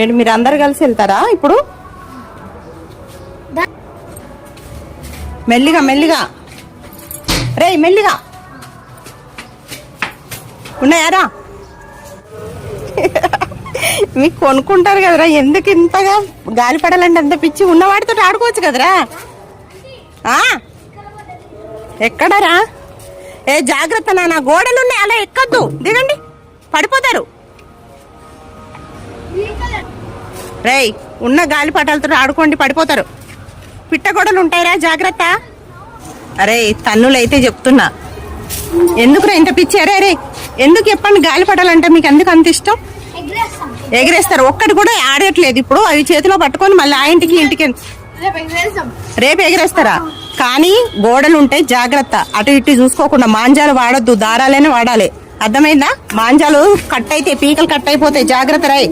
ఏంటి మీరు అందరు కలిసి వెళ్తారా ఇప్పుడు? మెల్లిగా మెల్లిగా. రేయ్ మెల్లిగా. ఉన్నాయారా మీకు కొనుక్కుంటారు కదరా ఎందుకు ఇంతగా గాలి పడాలంటే అంత పిచ్చి ఉన్నవాడితో ఆడుకోవచ్చు కదరా? ఎక్కడరా? ఏ జాగ్రత్త నాన్న గోడలు ఉన్నాయి అలా ఎక్కద్దు. దిగండి. రేయ్ ఉన్న గాలి పటాలతో ఆడుకోండి పడిపోతారు. పిట్టగొడలు ఉంటాయిరా జాగ్రత్త. అరే తన్నులు అయితే చెప్తున్నా. ఎందుకురా ఇంత పిచ్చి? అరే అరే ఎందుకు చెప్పండి గాలి పటాలంటే మీకు ఎందుకు అంత ఇష్టం? ఎగిరేస్తారు. ఎగరేస్తారు ఒక్కటి కూడా ఆడట్లేదు ఇప్పుడు. అవి చేతిలో పట్టుకొని మళ్ళీ ఆ ఇంటికి ఇంటికి రేపు ఎగిరేస్తారా రేపు ఎగరేస్తారా? కానీ గోడలు ఉంటాయి జాగ్రత్త. అటు ఇటు చూసుకోకుండా మాంజాలు వాడద్దు దారాలనే వాడాలి. అర్థమైందా? మాంజాలు కట్ అయితే పీకలు కట్ అయిపోతాయి. జాగ్రత్త రాయ్.